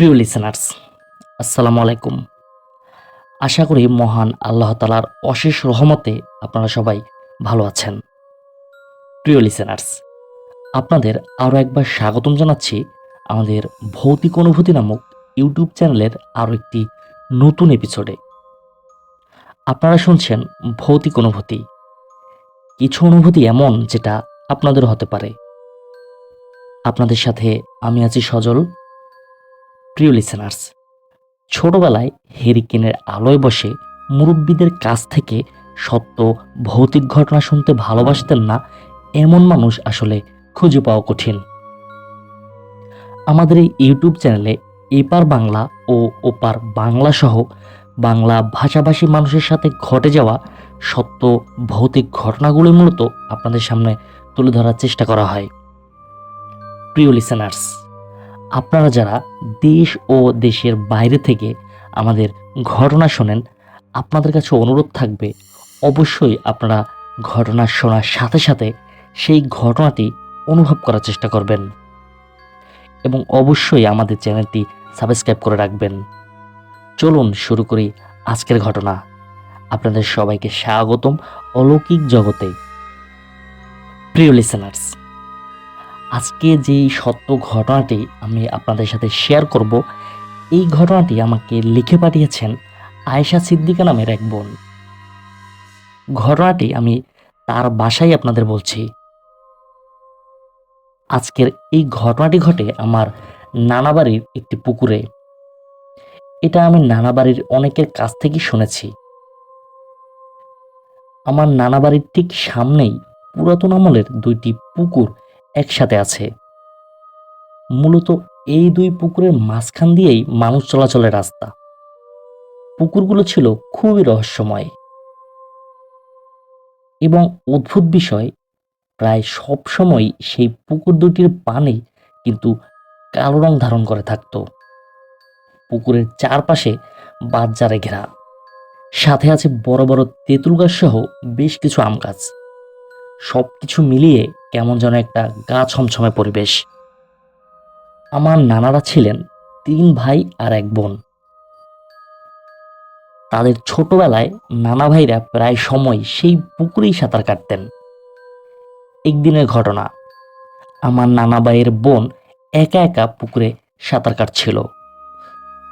প্রিয় লিসেনার্স আসসালামু আলাইকুম। আশা করি মহান আল্লাহ তালার অশেষ রহমতে আপনারা সবাই ভালো আছেন। প্রিয় লিসেনার্স আপনাদের আরও একবার স্বাগতম জানাচ্ছি আমাদের ভৌতিক অনুভূতি নামক ইউটিউব চ্যানেলের আরও একটি নতুন এপিসোডে আপনারা শুনছেন ভৌতিক অনুভূতি। কিছু অনুভূতি এমন যেটা আপনাদের হতে পারে। আপনাদের সাথে আমি আছি সজল। প্রিয় লিসেনার্স ছোটবেলায় হেরিকেনের আলোয় বসে মুরব্বীদের কাছ থেকে সত্য, ভৌতিক ঘটনা শুনতে ভালোবাসতেন না এমন মানুষ আসলে খুঁজে পাওয়া কঠিন। আমাদের এই ইউটিউব চ্যানেলে এপার বাংলা ও ওপার বাংলা সহ বাংলা ভাষাভাষী মানুষের সাথে ঘটে যাওয়া সত্য, ভৌতিক ঘটনাগুলি মূলত আপনাদের সামনে তুলে ধরার চেষ্টা করা হয়। প্রিয় লিসেনার্স আপনারা যারা দেশ ও দেশের বাইরে থেকে আমাদের ঘটনা শোনেন, আপনাদের কাছে অনুরোধ থাকবে, অবশ্যই আপনারা ঘটনা শোনার সাথে সাথে সেই ঘটনাটি অনুভব করার চেষ্টা করবেন এবং অবশ্যই আমাদের চ্যানেলটি সাবস্ক্রাইব করে রাখবেন। চলুন শুরু করি আজকের ঘটনা। আপনাদের সবাইকে স্বাগতম অলৌকিক জগতে। প্রিয় লিসেনার্স আজকে যেই সত্য ঘটনাটি আমি আপনাদের সাথে শেয়ার করব, এই ঘটনাটি আমাকে লিখে পাঠিয়েছেন আয়েশা সিদ্দিকা নামের এক বোন। ঘটনাটি আমি তার বাসায় আপনাদের বলছি। আজকের এই ঘটনাটি ঘটে আমার নানা বাড়ির একটি পুকুরে। এটা আমি নানা বাড়ির অনেকের কাছ থেকে শুনেছি। আমার নানা বাড়ির ঠিক সামনেই পুরাতন আমলের দুইটি পুকুর একসাথে আছে। মূলত এই দুই পুকুরের মাঝখান দিয়েই মানুষ চলাচলের রাস্তা। পুকুরগুলো ছিল খুবই রহস্যময়। এবং অদ্ভুত বিষয়, প্রায় সব সময় সেই পুকুর দুটির পানি কিন্তু কালো রং ধারণ করে থাকত। পুকুরের চারপাশে বাজারে ঘেরা। সাথে আছে বড় বড় তেঁতুল গাছ সহ বেশ কিছু আম গাছ। সব কিছু মিলিয়ে কেমন যেন একটা গা ছমছমে পরিবেশ। আমার নানারা ছিলেন তিন ভাই আর এক বোন। তাদের ছোটবেলায় নানা ভাইরা প্রায় সময় সেই পুকুরেই সাঁতার কাটতেন। একদিনের ঘটনা, আমার নানা ভাইয়ের বোন একা একা পুকুরে সাঁতার কাটছিল।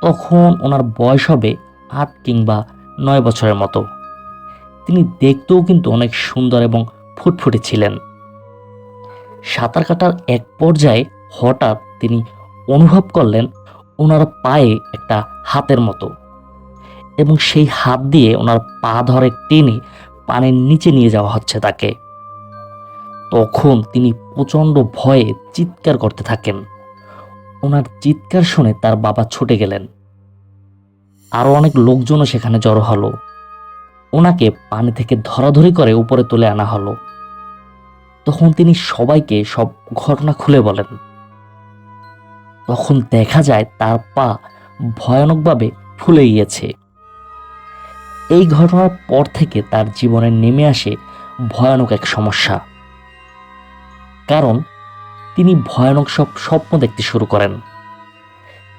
তখন ওনার বয়স হবে আট কিংবা নয় বছরের মতো। তিনি দেখতেও কিন্তু অনেক সুন্দর এবং ফুটফুটে ছিলেন। সাঁতার কাটার এক পর্যায়ে হঠাৎ তিনি অনুভব করলেন ওনার পায়ে একটা হাতের মতো এবং সেই হাত দিয়ে ওনার পা ধরে টেনে পানির নিচে নিয়ে যাওয়া হচ্ছে তাকে। তখন তিনি প্রচণ্ড ভয়ে চিৎকার করতে থাকেন। ওনার চিৎকার শুনে তার বাবা ছুটে গেলেন। আরও অনেক লোকজনও সেখানে জড়ো হলো। ওনাকে পানি থেকে ধরাধরি করে উপরে তুলে আনা হলো। তখন তিনি সবাইকে সব ঘটনা খুলে বলেন। তখন দেখা যায় তার পা ভয়ানকভাবে ফুলে গিয়েছে। এই ঘটনার পর থেকে তার জীবনে নেমে আসে ভয়ানক এক সমস্যা। কারণ তিনি ভয়ানক সব স্বপ্ন দেখতে শুরু করেন।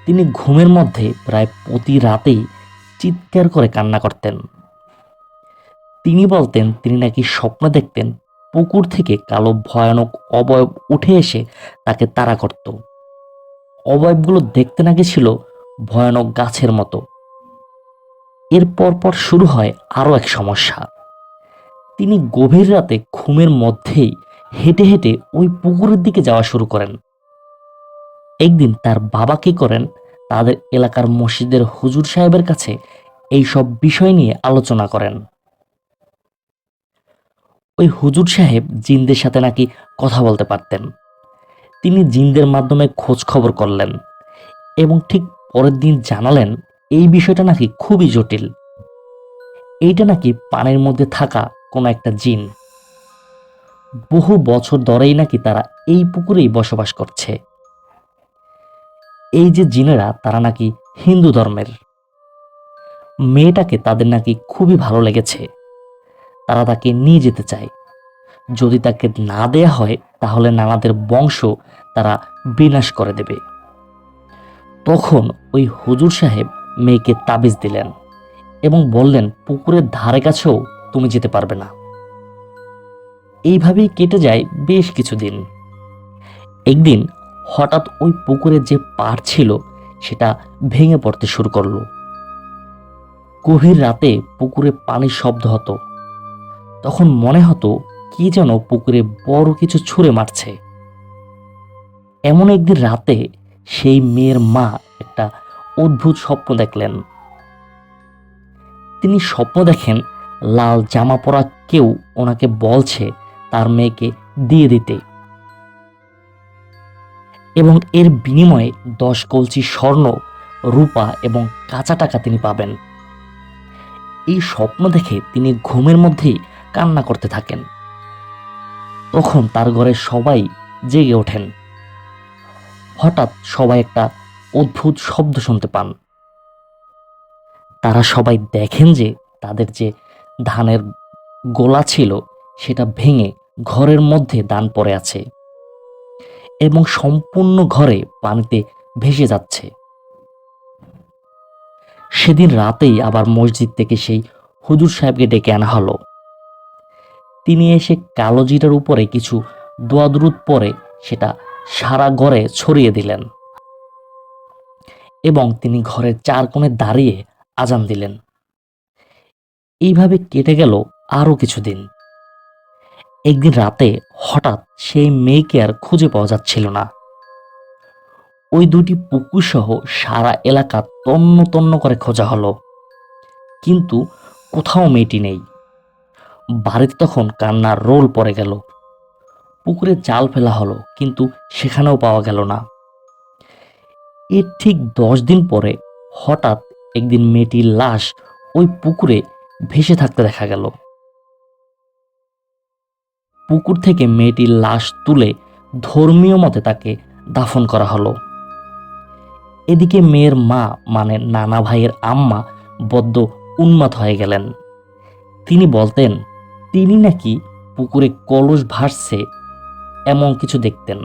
তিনি ঘুমের মধ্যে প্রায় প্রতি রাতেই চিৎকার করে কান্না করতেন। তিনি বলতেন, তিনি নাকি স্বপ্ন দেখতেন পুকুর থেকে কালো ভয়ানক অবয়ব উঠে এসে তাকে তাড়া করত। অবয়বগুলো দেখতে নাকি ছিল ভয়ানক গাছের মতো। এর পর শুরু হয় আরও এক সমস্যা। তিনি গভীর রাতে ঘুমের মধ্যেই হেঁটে হেঁটে ওই পুকুরের দিকে যাওয়া শুরু করেন। একদিন তার বাবা কি করেন, তাদের এলাকার মসজিদের হুজুর সাহেবের কাছে এই সব বিষয় নিয়ে আলোচনা করেন। ওই হুজুর সাহেব জিনদের সাথে নাকি কথা বলতে পারতেন। তিনি জিনদের মাধ্যমে খোঁজ খবর করলেন এবং ঠিক পরের দিন জানালেন, এই বিষয়টা নাকি খুবই জটিল। এইটা নাকি পানির মধ্যে থাকা কোনো একটা জিন। বহু বছর ধরেই নাকি তারা এই পুকুরেই বসবাস করছে। এই যে জিনেরা, তারা নাকি হিন্দু ধর্মের। মেয়েটাকে তাদের নাকি খুবই ভালো লেগেছে। তারা তাকে নিয়ে যেতে চায়। যদি তাকে না দেয়া হয়, তাহলে নানাদের বংশ তারা বিনাশ করে দেবে। তখন ওই হুজুর সাহেব মেয়েকে তাবিজ দিলেন এবং বললেন, পুকুরের ধারে কাছেও তুমি যেতে পারবে না। এইভাবেই কেটে যায় বেশ কিছুদিন। একদিন হঠাৎ ওই পুকুরের যে পাড় ছিল, সেটা ভেঙে পড়তে শুরু করল। গভীর রাতে পুকুরে পানির শব্দ হতো। তখন মনে হতো কি যেন পুকুরে বড় কিছু ছুঁড়ে মারছে। এমন একদিন রাতে সেই মেয়ের মা একটা অদ্ভুত স্বপ্ন দেখলেন। তিনি স্বপ্ন দেখেন লাল জামা পরা কেউ ওনাকে বলছে তার মেয়েকে দিয়ে দিতে। এবং এর বিনিময়ে দশ কলসি স্বর্ণ, রূপা এবং কাঁচা টাকা তিনি পাবেন। এই স্বপ্ন দেখে তিনি ঘুমের মধ্যেই কান্না করতে থাকেন। তখন তার ঘরে সবাই জেগে ওঠেন। হঠাৎ সবাই একটা অদ্ভুত শব্দ শুনতে পান। তারা সবাই দেখেন যে তাদের যে ধানের গোলা ছিল, সেটা ভেঙে ঘরের মধ্যে দান পড়ে আছে এবং সম্পূর্ণ ঘরে পানিতে ভেসে যাচ্ছে। সেদিন রাতেই আবার মসজিদ থেকে সেই হুজুর সাহেবকে ডেকে আনা হলো। তিনি এসে কালো জিরার উপরে কিছু দোয়াদরুদ পরে সেটা সারা ঘরে ছড়িয়ে দিলেন এবং তিনি ঘরের চার কোণে দাঁড়িয়ে আজান দিলেন। এইভাবে কেটে গেল আরও কিছুদিন। একদিন রাতে হঠাৎ সেই মেয়েকে আর খুঁজে পাওয়া যাচ্ছিল না। ওই দুটি পুকুর সহ সারা এলাকা তন্ন তন্ন করে খোঁজা হলো। কিন্তু কোথাও মেয়েটি নেই। বাড়িতে তখন কান্নার রোল পড়ে গেল। পুকুরে জাল ফেলা হলো, কিন্তু সেখানেও পাওয়া গেল না। এর ঠিক দশ দিন পরে হঠাৎ একদিন মেয়েটির লাশ ওই পুকুরে ভেসে থাকতে দেখা গেল। পুকুর থেকে মেয়েটির লাশ তুলে ধর্মীয় মতে তাকে দাফন করা হলো। এদিকে মেয়ের মা মানে নানা ভাইয়ের আম্মা বদ্ধ উন্মাদ হয়ে গেলেন। তিনি বলতেন তিনি নাকি পুকুরে কলস ভাসছে এমন কিছু দেখতেন।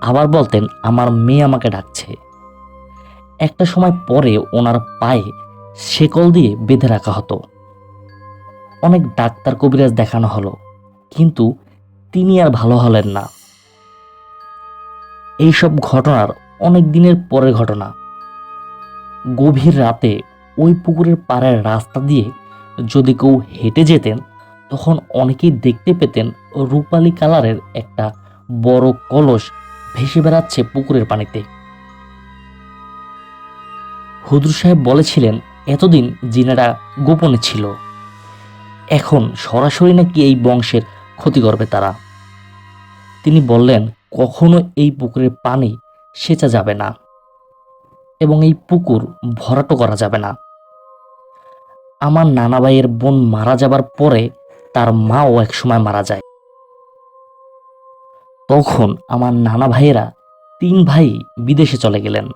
আবার বলতেন, আমার মেয়ে আমাকে ডাকছে। একটা সময় পরে ওনার পায়ে শেকল দিয়ে বেঁধে রাখা হতো। অনেক ডাক্তার কবিরাজ দেখানো হলো, কিন্তু তিনি আর ভালো হলেন না। এইসব ঘটনার অনেক দিনের পরের ঘটনা। গভীর রাতে ওই পুকুরের পাড়ের রাস্তা দিয়ে যদি কেউ হেঁটে যেতেন, তখন অনেকেই দেখতে পেতেন রূপালী কালারের একটা বড় কলস ভেসে বেড়াচ্ছে পুকুরের পানিতে। হুদুর সাহেব বলেছিলেন, এতদিন জিনেরা গোপনে ছিল। এখন সরাসরি নাকি এই বংশের ক্ষতি করবে তারা। তিনি বললেন, কখনো এই পুকুরের পানি সেচা যাবে না এবং এই পুকুর ভরাটো করা যাবে না। আমার নানা ভাইয়ের বোন মারা যাবার পরে তার মাও একসময় মারা যায়। তখন আমার নানা ভাইয়েরা তিন ভাই বিদেশে চলে গেলেন।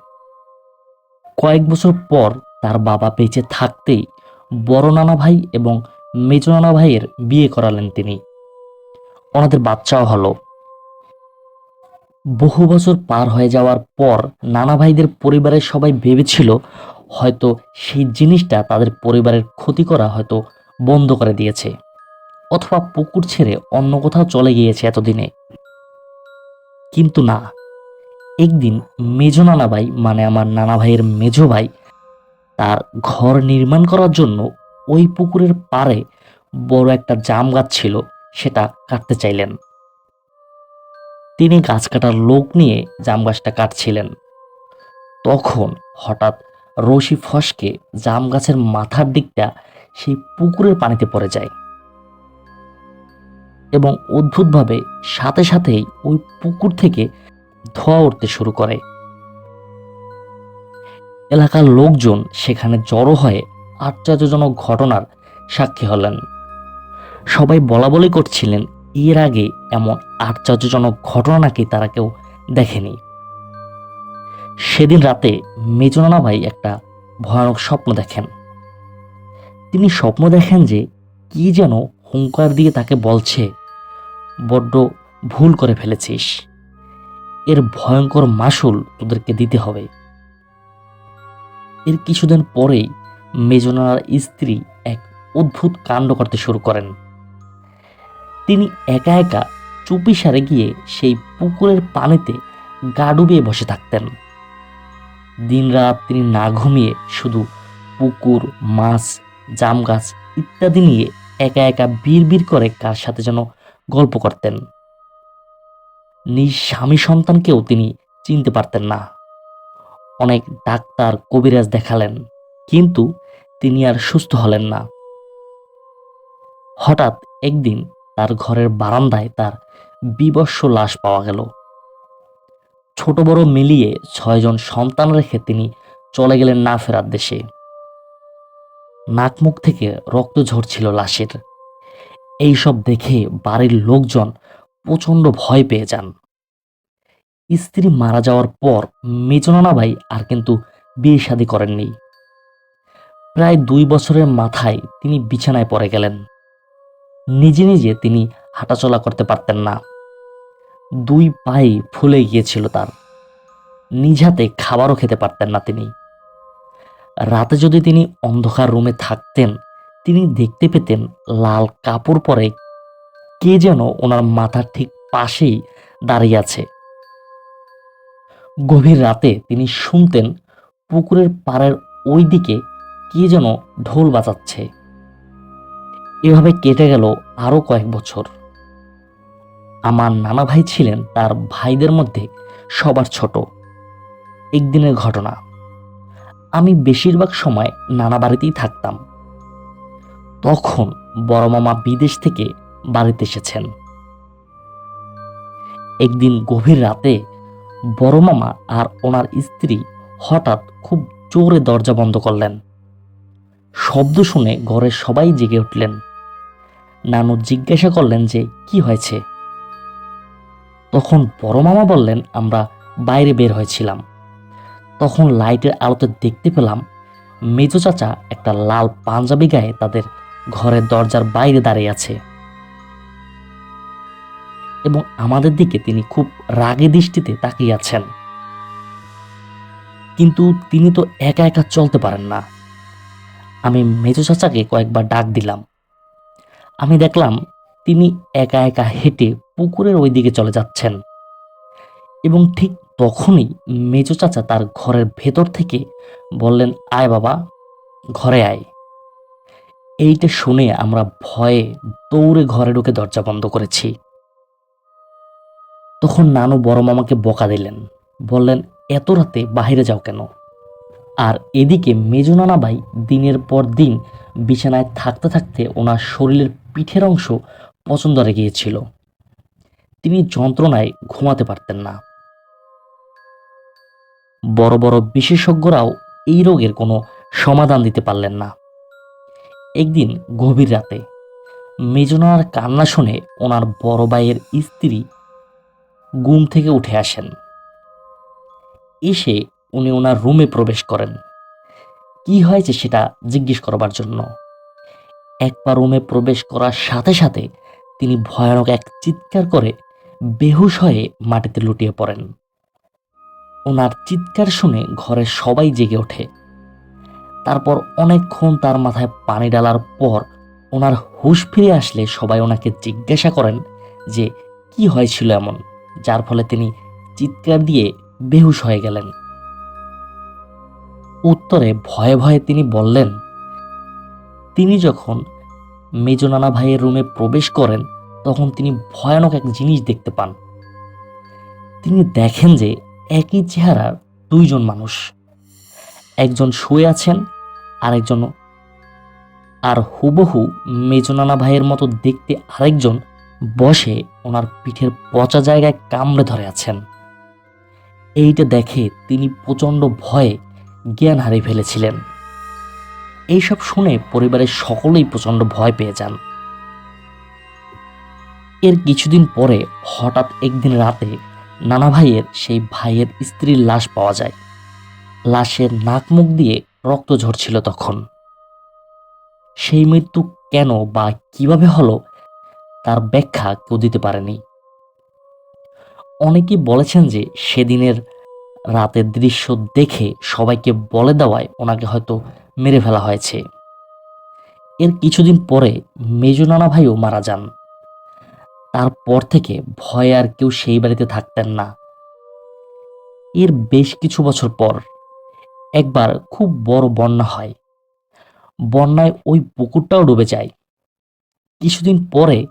কয়েক বছর পর তার বাবা বেঁচে থাকতেই বড় নানা ভাই এবং মেজ নানা ভাইয়ের বিয়ে করালেন তিনি। ওনাদের বাচ্চাও হলো। বহু বছর পার হয়ে যাওয়ার পর নানা ভাইদের পরিবারের সবাই ভেবেছিল হয়তো সেই জিনিসটা তাদের পরিবারের ক্ষতি করা হয়তো বন্ধ করে দিয়েছে, অথবা পুকুর ছেড়ে অন্য কোথাও চলে গিয়েছে এতদিনে। কিন্তু না, একদিন মেজ নানা ভাই মানে আমার নানা ভাইয়ের মেজ ভাই, তার ঘর নির্মাণ করার জন্য ওই পুকুরের পাড়ে বড় একটা জাম গাছ ছিল, সেটা কাটতে চাইলেন। তিনি গাছ কাটার লোক নিয়ে জাম গাছটা কাটছিলেন। তখন হঠাৎ রশি ফসকে জাম গাছের মাথার দিকটা সেই পুকুরের পানিতে পড়ে যায়। এবং অদ্ভুতভাবে সাথে সাথেই ওই পুকুর থেকে ধোয়া উঠতে শুরু করে। এলাকার লোকজন সেখানে জড়ো হয়ে আশ্চর্যজনক ঘটনার সাক্ষী হলেন। সবাই বলা বলি করছিলেন, এর আগে এমন আশ্চর্যজনক ঘটনা নাকি তারা কেউ দেখেনি। সেদিন রাতে মেজনানা ভাই একটা ভয়ানক স্বপ্ন দেখেন। তিনি স্বপ্ন দেখেন যে কি যেন হুঙ্কার দিয়ে তাকে বলছে, বড্ড ভুল করে ফেলেছিস। এর ভয়ঙ্কর মাসুল তোদেরকে দিতে হবে। এর কিছুদিন পরেই মেজনার স্ত্রী এক অদ্ভুত কাণ্ড করতে শুরু করেন। তিনি একা একা চুপি সারে গিয়ে সেই পুকুরের পানিতে গা ডুবিয়ে বসে থাকতেন। দিনরাত তিনি না ঘুমিয়ে শুধু পুকুর, মাছ, জাম গাছ ইত্যাদি নিয়ে একা একা বীর করে কার সাথে যেন গল্প করতেন। নিজ স্বামী সন্তানকেও তিনি চিনতে পারতেন না। অনেক ডাক্তার, কবিরাজ দেখালেন, কিন্তু তিনি আর সুস্থ হলেন না। হঠাৎ একদিন তার ঘরের বারান্দায় তার বিবস্ব লাশ পাওয়া গেল। ছোট বড় মিলিয়ে ছয়জন সন্তান রেখে তিনি চলে গেলেন না ফেরার দেশে। নাকমুখ থেকে রক্ত ঝরছিল লাশের। এইসব দেখে বাড়ির লোকজন প্রচণ্ড ভয় পেয়ে যান। স্ত্রী মারা যাওয়ার পর মেজনানা ভাই আর কিন্তু বিয়ে শাদী করেননি। প্রায় দুই বছরের মাথায় তিনি বিছানায় পড়ে গেলেন। নিজে নিজে তিনি হাঁটাচলা করতে পারতেন না। দুই পায়ে ফুলে গিয়েছিল তার। নিজ হাতে খাবারও খেতে পারতেন না তিনি। রাতে যদি তিনি অন্ধকার রুমে থাকতেন, তিনি দেখতে পেতেন লাল কাপড় পরে কে যেন ওনার মাথার ঠিক পাশেই দাঁড়িয়ে আছে। গভীর রাতে তিনি শুনতেন পুকুরের পাড়ের ওই দিকে কে যেন ঢোল বাজাচ্ছে। এভাবে কেটে গেল আরও কয়েক বছর। আমার নানা ভাই ছিলেন তার ভাইদের মধ্যে সবার ছোট। একদিনের ঘটনা। আমি বেশিরভাগ সময় নানা বাড়িতেই থাকতাম। তখন বড় মামা বিদেশ থেকে বাড়িতে এসেছেন। একদিন গভীর রাতে বড় মামা আর ওনার স্ত্রী হঠাৎ খুব জোরে দরজা বন্ধ করলেন। শব্দ শুনে ঘরের সবাই জেগে উঠলেন। নানু জিজ্ঞাসা করলেন যে, কি হয়েছে? তখন বড় মামা বললেন, আমরা বাইরে বের হয়েছিলাম। তখন লাইটের আলোতে দেখতে পেলাম, মেজো চাচা একটা লাল পাঞ্জাবি গায়ে তাদের ঘরের দরজার বাইরে দাঁড়িয়ে আছে। এবং আমাদের দিকে তিনি খুব রাগে দৃষ্টিতে তাকিয়ে আছেন। কিন্তু তিনি তো একা একা চলতে পারেন না। আমি মেজো চাচাকে কয়েকবার ডাক দিলাম। আমি দেখলাম তিনি একা একা হেঁটে পুকুরের ওই দিকে চলে যাচ্ছেন। এবং ঠিক তখনই মেজো চাচা তার ঘরের ভেতর থেকে বললেন, আয় বাবা, ঘরে আয়। এইটা শুনে আমরা ভয়ে দৌড়ে ঘরে ঢুকে দরজা বন্ধ করেছি। তখন নানু বড় মামাকে বকা দিলেন, বললেন, এত রাতে বাহিরে যাও কেন? আর এদিকে মেজো নানা ভাই দিনের পর দিন বিছানায় থাকতে থাকতে ওনার শরীরের পিঠের অংশ পছন্দ হয়ে গিয়েছিল। তিনি যন্ত্রণায় ঘুমাতে পারতেন না। বড় বড় বিশেষজ্ঞরাও এই রোগের কোনো সমাধান দিতে পারলেন না। একদিন গভীর রাতে মেজনার কান্না শুনে ওনার বড় ভাইয়ের স্ত্রী ঘুম থেকে উঠে আসেন। এসে উনি ওনার রুমে প্রবেশ করেন। কি হয়েছে সেটা জিজ্ঞেস করবার জন্য। একবার রুমে প্রবেশ করার সাথে সাথে তিনি ভয়ানক এক চিৎকার করে বেহুশ হয়ে মাটিতে লুটিয়ে পড়েন। ওনার চিৎকার শুনে ঘরের সবাই জেগে ওঠে। তারপর অনেকক্ষণ তার মাথায় পানি ডালার পর ওনার হুশ ফিরে আসলে সবাই ওনাকে জিজ্ঞাসা করেন যে, কি হয়েছিল এমন? যার ফলে তিনি চিৎকার দিয়ে বেহুশ হয়ে গেলেন। উত্তরে ভয়ে ভয়ে তিনি বললেন, তিনি যখন মেজনানা ভাইয়ের রুমে প্রবেশ করেন, তখন তিনি ভয়ানক এক জিনিস দেখতে পান। তিনি দেখেন যে একই চেহারার দুইজন মানুষ। একজন শুয়ে আছেন, আরেকজন আর হুবহু মেজনানা ভাইয়ের মতো দেখতে আরেকজন বসে ওনার পিঠের পচা জায়গায় কামড়ে ধরে আছেন। এইটা দেখে তিনি প্রচণ্ড ভয়ে জ্ঞান হারিয়ে ফেলেছিলেন। এইসব শুনে পরিবারের সকলেই প্রচণ্ড ভয় পেয়ে যান। এর কিছুদিন পরে হঠাৎ একদিন রাতে নানা ভাইয়ের সেই ভাইয়ের স্ত্রীর লাশ পাওয়া যায়। লাশের নাক মুখ দিয়ে রক্ত ঝরছিল তখন। সেই মৃত্যু কেন বা কীভাবে হলো তার ব্যাখ্যা কেউ দিতে পারেনি। অনেকেই বলেছেন যে সেদিনের রাতের দৃশ্য দেখে সবাইকে বলে দেওয়ায় ওনাকে হয়তো মেরে ফেলা হয়েছে। এর কিছুদিন পরে মেজো নানা ভাইও মারা যান। তারপর থেকে ভয়ে আর কেউ সেই বাড়িতে থাকতেন না। এর বেশ কিছু বছর পর একবার খুব বড় বন্যা হয়। বন্যায় ওই পুকুরটাও ডুবে যায়। কিছুদিন পরে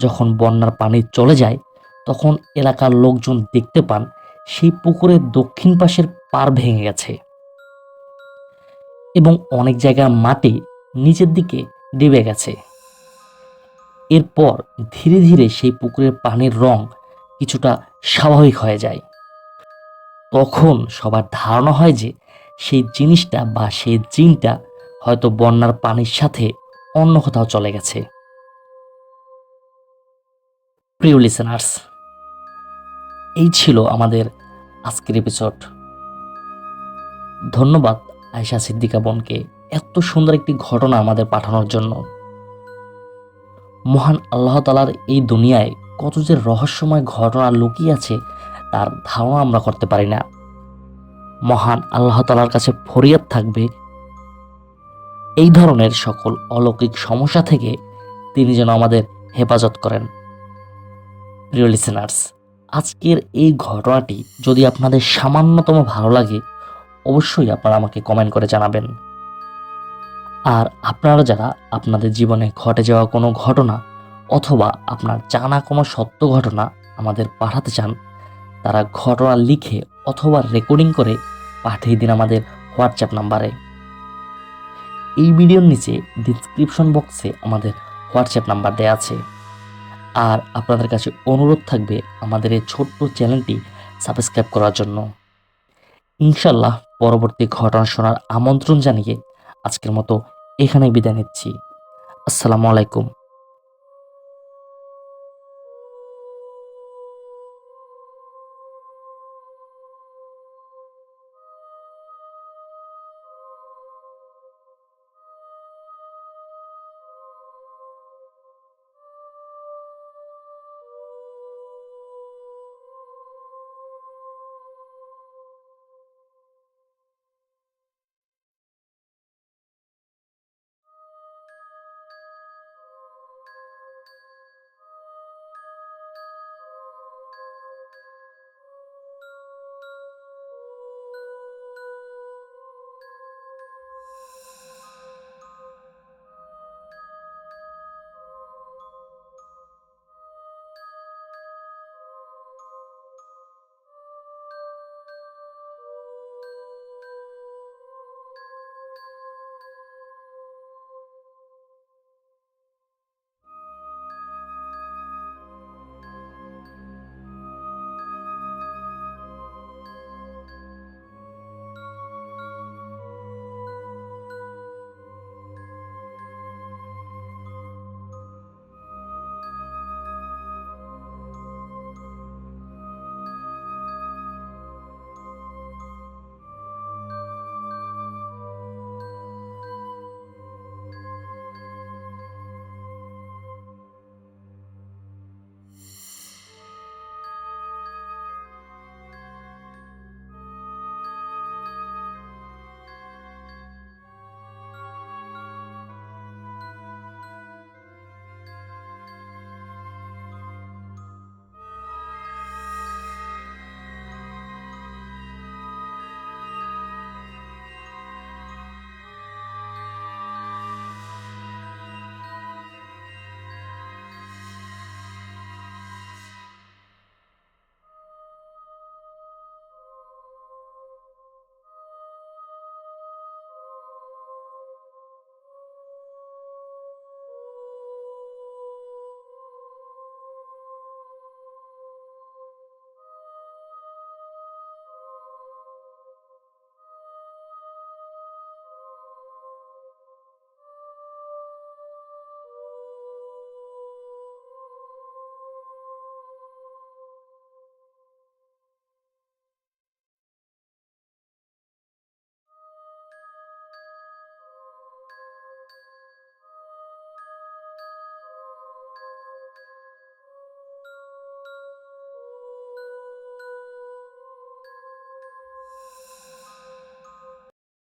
যখন বন্যার পানি চলে যায়, তখন এলাকার লোকজন দেখতে পান সেই পুকুরের দক্ষিণ পাশের পার ভেঙে গেছে। এবং অনেক জায়গার মাটি নিচের দিকে ডেবে গেছে। এরপর ধীরে ধীরে সেই পুকুরের পানির রং কিছুটা স্বাভাবিক হয়ে যায়। তখন সবার ধারণা হয় যে সেই জিনিসটা বা সেই জিনটা হয়তো বন্যার পানির সাথে অন্য কোথাও চলে গেছে। প্রিয় লিসেনার্স এই ছিল আমাদের আজকের এপিসোড ধন্যবাদ আয়শা সিদ্দিকা বোনকে এত সুন্দর একটি ঘটনা আমাদের পাঠানোর জন্য। মহান আল্লাহ তালার এই দুনিয়ায় কত যে রহস্যময় ঘটনা লুকিয়ে আছে, তার ধারণা আমরা করতে পারি না। মহান আল্লাহ তালার কাছে ফরিয়াদ থাকবে এই ধরনের সকল অলৌকিক সমস্যা থেকে তিনি যেন আমাদের হেফাজত করেন। প্রিয় লিসেনার্স আজকের এই ঘটনাটি যদি আপনাদের সামান্যতম ভালো লাগে অবশ্যই আপনারা আমাকে কমেন্ট করে জানাবেন। আর আপনারা যারা আপনাদের জীবনে ঘটে যাওয়া কোনো ঘটনা অথবা আপনার জানা কোনো সত্য ঘটনা আমাদের পাঠাতে চান, তারা ঘটনা লিখে অথবা রেকর্ডিং করে পাঠিয়ে দিন আমাদের হোয়াটসঅ্যাপ নাম্বারে এই ভিডিওর নিচে ডিসক্রিপশন বক্সে আমাদের হোয়াটসঅ্যাপ নাম্বার দেওয়া আছে। আর আপনাদের কাছে অনুরোধ থাকবে আমাদের এই ছোট্ট চ্যানেলটি সাবস্ক্রাইব করার জন্য। ইনশাল্লাহ পরবর্তী ঘটনা শোনার আমন্ত্রণ জানিয়ে আজকের মতো এখানেই বিদায় নিচ্ছি। আসসালামু আলাইকুম।